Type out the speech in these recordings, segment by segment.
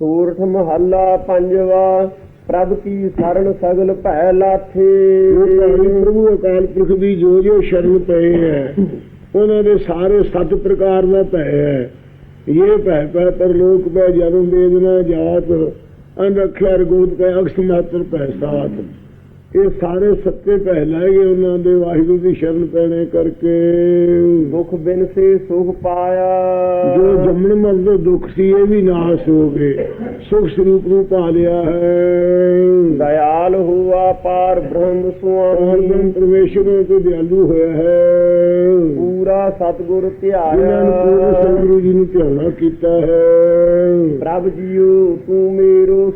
ਸੂਰਠ ਮਹੱਲਾ ਪੰਜਵਾ, ਪ੍ਰਭ ਕੀ ਸਰਣ ਸਗਲ ਭੈ ਲਾਥੇ। ਪ੍ਰਭੂ ਅਕਾਲ ਪੁਰਖ ਦੀ ਜੋ ਜੋ ਸ਼ਰਨ ਪਏ ਹੈ ਉਹਨਾਂ ਦੇ ਸਾਰੇ ਸੱਤ ਪ੍ਰਕਾਰ ਦਾ ਭੈ ਹੈ ਇਹ ਭੈ ਭੈ ਪਰਲੋਕ ਭੈ ਜਨਮ ਵੇਦਨਾ ਜਾਤ, ਅਨਰਖਿਆ ਰਗੋਤ ਭੈ ਅਕਸ ਮਾਤਰ ਭੈ ਸਾਥ ਇਹ ਸਾਰੇ ਸੱਤੇ ਭੈ ਲੈ ਗਏ ਉਹਨਾਂ ਦੇ ਵਾਹਿਗੁਰੂ ਦੀ ਸ਼ਰਨ ਪੈਣੇ ਕਰਕੇ। ਦੁਖ ਬਿਨ ਸੇ ਸੁਖ ਪਾਇਆ। ਜੋ ਜੰਮਣ ਮਰਨ ਦੇ ਦੁੱਖ ਸੀ ਇਹ ਵੀ ਨਾਸ ਹੋ ਗਏ। ਸੁਖ ਸਰੂਪ ਨੂੰ ਪਾ ਲਿਆ ਹੈ। ਦਇਆਲ ਹੁਆ ਪਾਰ ਬ੍ਰਹਮ ਸੁਆਮੀ। ਪਰਮੇਸ਼ਰ ਤੋਂ ਦਿਆਲੂ ਹੋਇਆ ਹੈ। ਪੂਰਾ ਸਤਗੁਰ ਜਿਨ੍ਹਾਂ ਨੂੰ ਪੂਰੇ ਧਿਆਇਆ ਸਤਿਗੁਰੂ ਜੀ ਨੂੰ ਧਿਆਨਾ ਕੀਤਾ ਹੈ। ਪ੍ਰਭ ਜੀਓ ਤੂੰ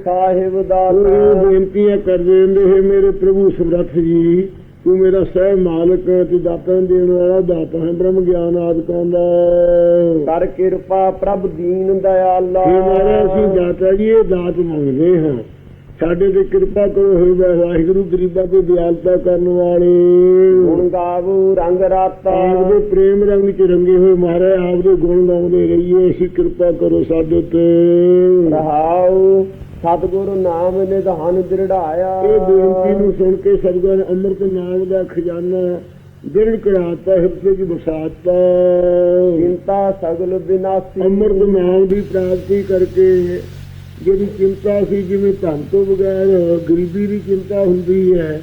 ਸਾਹਿਬ ਉਹ ਦਾਤਾ ਬੇਨਤੀਆਂ ਕਰਦੇ ਹੁੰਦੇ ਹੈ ਮੇਰੇ ਪ੍ਰਭੂ ਸਮਰੱਥ ਜੀ ਤੂੰ ਮੇਰਾ ਸਹਿ ਮਾਲਕ ਤੇ ਦਾਤਾਂ ਦੇਣ ਵਾਲਾ ਦਾਤਾ ਹੈ ਬ੍ਰਹਮ ਗਿਆਨ ਆਦਿਕਾਂ ਦਾ ਕਰ ਕਿਰਪਾ ਪ੍ਰਭ ਦੀਨ ਦਇਆਲਾ। ਇਹ ਮਾਰਾ ਅਸੀਂ ਦਾਤਾ ਜੀ ਇਹ ਦਾਤ ਮੰਗਦੇ ਹਾਂ। ਸਾਡੇ ਤੇ ਕਿਰਪਾ ਕਰੋ ਹੋਏ ਵਾਹਿਗੁਰੂ ਗਰੀਬਾਂ ਤੇ ਦਿਆਲਤਾ ਕਰਨ ਵਾਲੇ। ਗੁਣ ਗਾਵੋ ਰੰਗ ਰਾਤਾ। ਆਪ ਦੇ ਪ੍ਰੇਮ ਰੰਗ ਚ ਰੰਗੇ ਹੋਏ ਮਹਾਰਾਜ ਆਪ ਦੇ ਗੁਣ ਗਾਉਂਦੇ ਰਹੀਏ ਅਸੀਂ ਕਿਰਪਾ ਕਰੋ ਸਾਡੇ ਤੇ। ਰਹਾਉ ਸਤਗੁਰ ਨਾਮ ਨਿਧਾਨ ਦ੍ਰਿੜਾਇਆ। ਇਹ ਬੇਨਤੀ ਨੂੰ ਸੁਣ ਕੇ ਸਤਿਗੁਰ ਅੰਮ੍ਰਿਤ ਨਾਮ ਦਾ ਖਜ਼ਾਨਾ ਦਿਲ ਕਰਾਤਾ ਹਿਰਦੇ ਚ ਵਸਾਤਾ। ਚਿੰਤਾ ਸਗਲ ਬਿਨਾਸੀ। ਅੰਮ੍ਰਿਤ ਨਾਮ ਦੀ ਪ੍ਰਾਪਤੀ ਕਰਕੇ ਜਿਹੜੀ ਚਿੰਤਾ ਸੀ ਜਿਵੇਂ ਧਨ ਤੋਂ ਬਗੈਰ ਗਰੀਬੀ ਦੀ ਚਿੰਤਾ ਹੁੰਦੀ ਹੈ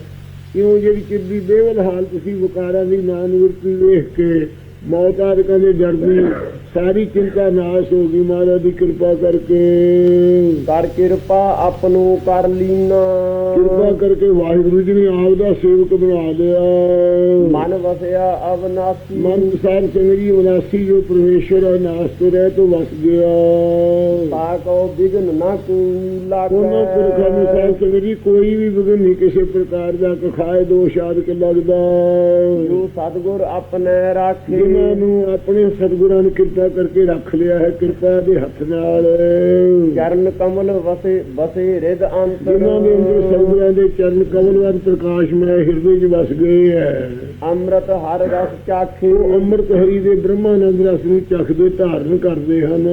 ਕਿਉਂ ਜਿਹੜੀ ਚਿੱਦੀ ਬੇਵਲ ਹਾਲਤ ਸੀ ਵਿਕਾਰਾਂ ਦੀ ਨਾ ਨਿਵਰਤੀ ਵੇਖ ਕੇ ਮੌਤ ਆਦਿਕਾਂ ਦੇ ਡਰ ਦੀ ਸਾਰੀ ਚਿੰਤਾ ਨਾਸ਼ ਹੋ ਗਈ ਮਹਾਰਾਜ ਦੀ ਕਿਰਪਾ ਕਰਕੇ। ਕਰ ਕਿਰਪਾ ਆਪਨੋ ਕਰ ਲੀਨਾ। ਕਿਰਪਾ ਕਰਕੇ ਵਾਹਿਗੁਰੂ ਜੀ ਨੇ ਆਪ ਦਾ ਸੇਵਕ ਬਣਾ ਲਿਆ। ਮਨ ਵਸਿਆ ਅਵਨਾਸੀ। ਮਨ ਸਿੰਘ ਜੀ ਉਦਾਸੀ ਜੋ ਪਰਮੇਸ਼ਰ ਹੈ ਨਾਸ ਤੋਂ ਰਹਿ ਤੋਂ ਵਸ ਗਿਆ। ਤਾ ਕੋ ਬਿਗਨ ਨਾ ਕੋ ਉਹਨਾਂ ਪੁਰਖਾਂ ਨੂੰ ਲਾਗੈ ਸਿੰਘ ਜੀ ਕੋਈ ਵੀ ਵਿਗਨ ਨਹੀਂ ਕਿਸੇ ਪ੍ਰਕਾਰ ਦਾ ਕਖਾਏ ਦੋਸ਼ ਆਦਿਕ ਲੱਗਦਾ। ਜੋ ਸਤਗੁਰ ਆਪਣੇ ਰਾਖੇ। ਜਿਨ੍ਹਾਂ ਨੂੰ ਆਪਣੇ ਸਤਿਗੁਰਾਂ ਨੇ ਕਿਰਪਾ ਕਰਕੇ ਰੱਖ ਲਿਆ ਹੈ ਕਿਰਪਾ ਦੇ ਹੱਥ ਨਾਲ। ਚਰਨ ਕਮਲ ਵਸੇ ਵਸੇ ਰਿਦ ਅੰਤਰ। ਜਿਨ੍ਹਾਂ ਦੇ ਅੰਦਰ ਸਤਿਗੁਰਾਂ ਦੇ ਚਰਨ ਕਮਲਵਾਨ ਪ੍ਰਕਾਸ਼ਮय ਹਿਰਦੇ 'ਚ ਵਸ ਗਏ ਹੈ। ਅੰਮ੍ਰਿਤ ਹਰ ਰਸ ਚਾਖੇ। ਅੰਮ੍ਰਿਤ ਹਰੀ ਦੇ ਬ੍ਰਹਮਾਨੰਦ ਰਸ ਨੂੰ ਚਖਦੇ ਧਾਰਨ ਕਰਦੇ ਹਨ।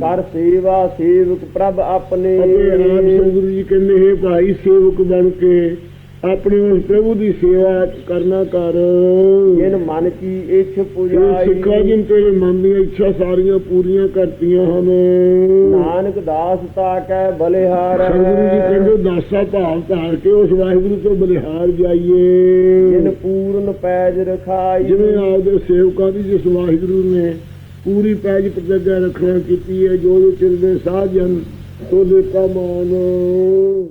ਕਰ ਸੇਵਾ ਸੇਵਕ ਪ੍ਰਭ ਆਪਣੇ। ਆਪ ਸਤਿਗੁਰੂ ਜੀ ਕਹਿੰਦੇ ਹੈ ਭਾਈ ਸੇਵਕ ਬਣ ਕੇ ਆਪਣੇ ਉਸ ਪ੍ਰਭੂ ਦੀ ਸੇਵਾ ਕਰਨਾ ਕਰ। ਜਿਨ ਮਨ ਕੀ ਇੱਛ ਪੁਜਾਈ। ਸਿੱਖਾ ਜਿਨ ਤੇਰੇ ਮਨ ਦੀਆਂ ਇੱਛਾ ਸਾਰੀਆਂ ਪੂਰੀਆਂ ਕਰਤੀਆਂ ਹਨ। ਨਾਨਕ ਦਾਸ ਤਾ ਕੈ ਬਲਿਹਾਰ। ਸਤਿਗੁਰੂ ਜੀ ਕਹਿੰਦੇ ਦਾਸਾ ਭਾਵ ਧਾਰ ਕੇ ਉਸ ਵਾਹਿਗੁਰੂ ਤੋਂ ਬਲਿਹਾਰ ਜਿਨ ਜਾਈਏ ਪੂਰਨ ਪੈਜ ਰਖਾਈ। ਜਿਵੇਂ ਆਪਦੇ ਸੇਵਕਾਂ ਦੀ ਜਿਸ ਵਾਹਿਗੁਰੂ ਨੇ ਪੂਰੀ ਪੈਜ ਪ੍ਰਤਿਗਿਆ ਰੱਖਣਾ ਕੀਤੀ ਹੈ ਜੋ ਜੋ ਚਿਰਦੇ ਸਾਧ ਜਨ ਤੋ ਦੇ ਕਾ ਮਾਨ